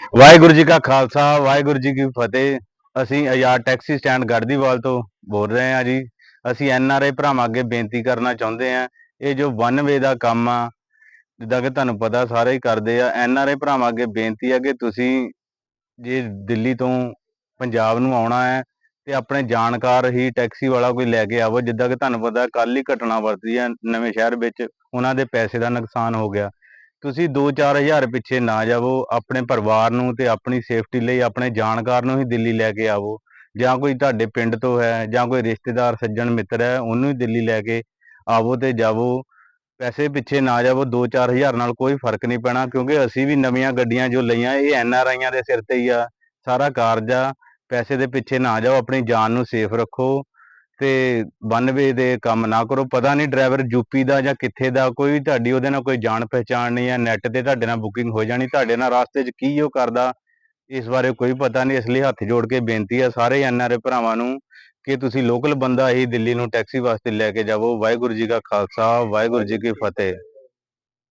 ਵਾਹਿਗੁਰੂ ਜੀ ਕਾ ਖਾਲਸਾ, ਵਾਹਿਗੁਰੂ ਜੀ ਕੀ ਫਤਿਹ। ਅਸੀਂ ਆਜ਼ਾਦ taxi stand Garhdiwala ਤੋਂ ਬੋਲ ਰਹੇ ਹਾਂ ਜੀ। ਅਸੀਂ ਐਨ ਆਰ ਆਈ ਭਰਾਵਾਂ ਅੱਗੇ ਬੇਨਤੀ ਕਰਨਾ ਚਾਹੁੰਦੇ ਹਾਂ। ਇਹ ਜੋ ਵਨ ਵੇ ਦਾ ਕੰਮ ਆ, ਜਿੱਦਾਂ ਕਿ ਤੁਹਾਨੂੰ ਪਤਾ ਸਾਰੇ ਹੀ ਕਰਦੇ ਆ, ਐਨ ਆਰ ਆਈ ਭਰਾਵਾਂ ਅੱਗੇ ਬੇਨਤੀ ਆ ਕਿ ਤੁਸੀਂ ਜੇ ਦਿੱਲੀ ਤੋਂ ਪੰਜਾਬ ਨੂੰ ਆਉਣਾ ਹੈ, ਤੇ ਆਪਣੇ ਜਾਣਕਾਰ ਹੀ ਟੈਕਸੀ ਵਾਲਾ ਕੋਈ ਲੈ ਕੇ ਆਵੋ। ਜਿੱਦਾਂ ਕਿ ਤੁਹਾਨੂੰ ਪਤਾ ਕੱਲ ਹੀ ਘਟਨਾ ਵਰਤੀ ਹੈ ਨਵੇਂ ਸ਼ਹਿਰ ਵਿੱਚ। ਉਹਨਾਂ ਦੇ ਪੈਸੇ ਦਾ ਨੁਕਸਾਨ ਹੋ ਗਿਆ। ਤੁਸੀਂ 2-4000 ਪਿੱਛੇ ਨਾ ਜਾਵੋ, ਆਪਣੇ ਪਰਿਵਾਰ ਨੂੰ ਤੇ ਆਪਣੀ ਸੇਫਟੀ ਲਈ, ਆਪਣੇ ਜਾਣਕਾਰ ਨੂੰ ਹੀ ਦਿੱਲੀ ਲੈ ਕੇ ਆਵੋ। ਜਾਂ ਕੋਈ ਤੁਹਾਡੇ ਪਿੰਡ ਤੋਂ ਹੈ, ਜਾਂ ਕੋਈ ਰਿਸ਼ਤੇਦਾਰ, ਸੱਜਣ, ਮਿੱਤਰ ਹੈ, ਉਹਨੂੰ ਹੀ ਦਿੱਲੀ ਲੈ ਕੇ ਆਵੋ ਤੇ ਜਾਵੋ। ਪੈਸੇ ਪਿੱਛੇ ਨਾ ਜਾਵੋ 2-4000 ਨਾਲ ਕੋਈ ਫ਼ਰਕ ਨਹੀਂ ਪੈਣਾ, ਕਿਉਂਕਿ ਅਸੀਂ ਵੀ ਨਵੀਆਂ ਗੱਡੀਆਂ ਜੋ ਲਈਆਂ, ਇਹ ਐਨ ਆਰ ਆਈਆਂ ਦੇ ਸਿਰ ਤੇ ਹੀ ਆ। ਸਾਰਾ ਕਾਰਜ ਆ। ਪੈਸੇ ਦੇ ਪਿੱਛੇ ਨਾ ਜਾਓ, ਆਪਣੀ ਜਾਨ ਨੂੰ ਸੇਫ ਰੱਖੋ। ਤੇ 92 ਦੇ ਕੰਮ ਨਾ ਕਰੋ। ਪਤਾ ਨਹੀਂ ਡਰਾਈਵਰ ਯੂਪੀ ਦਾ ਜਾਂ ਕਿੱਥੇ ਦਾ, ਕੋਈ ਵੀ ਤੁਹਾਡੀ ਉਹਦੇ ਨਾਲ ਕੋਈ ਜਾਣ ਪਹਿਚਾਣ ਨਹੀਂ ਹੈ, ਨੈਟ ਤੇ ਤੁਹਾਡੇ ਨਾਲ ਬੁਕਿੰਗ ਹੋ ਜਾਣੀ, ਤੁਹਾਡੇ ਨਾਲ ਰਾਸਤੇ 'ਚ ਕੀ ਉਹ ਕਰਦਾ? ਇਸ ਬਾਰੇ ਕੋਈ ਪਤਾ ਨਹੀਂ, ਇਸ ਲਈ ਹੱਥ ਜੋੜ ਕੇ ਬੇਨਤੀ ਹੈ ਸਾਰੇ ਐਨਆਰਏ ਭਰਾਵਾਂ ਨੂੰ ਕਿ ਤੁਸੀਂ ਲੋਕਲ ਬੰਦਾ ਹੀ ਦਿੱਲੀ ਨੂੰ ਟੈਕਸੀ ਵਾਸਤੇ ਲੈ ਕੇ ਜਾਵੋ। ਵਾਹਿਗੁਰੂ ਜੀ ਕਾ ਖਾਲਸਾ, ਵਾਹਿਗੁਰੂ ਜੀ ਕੀ ਫਤਿਹ।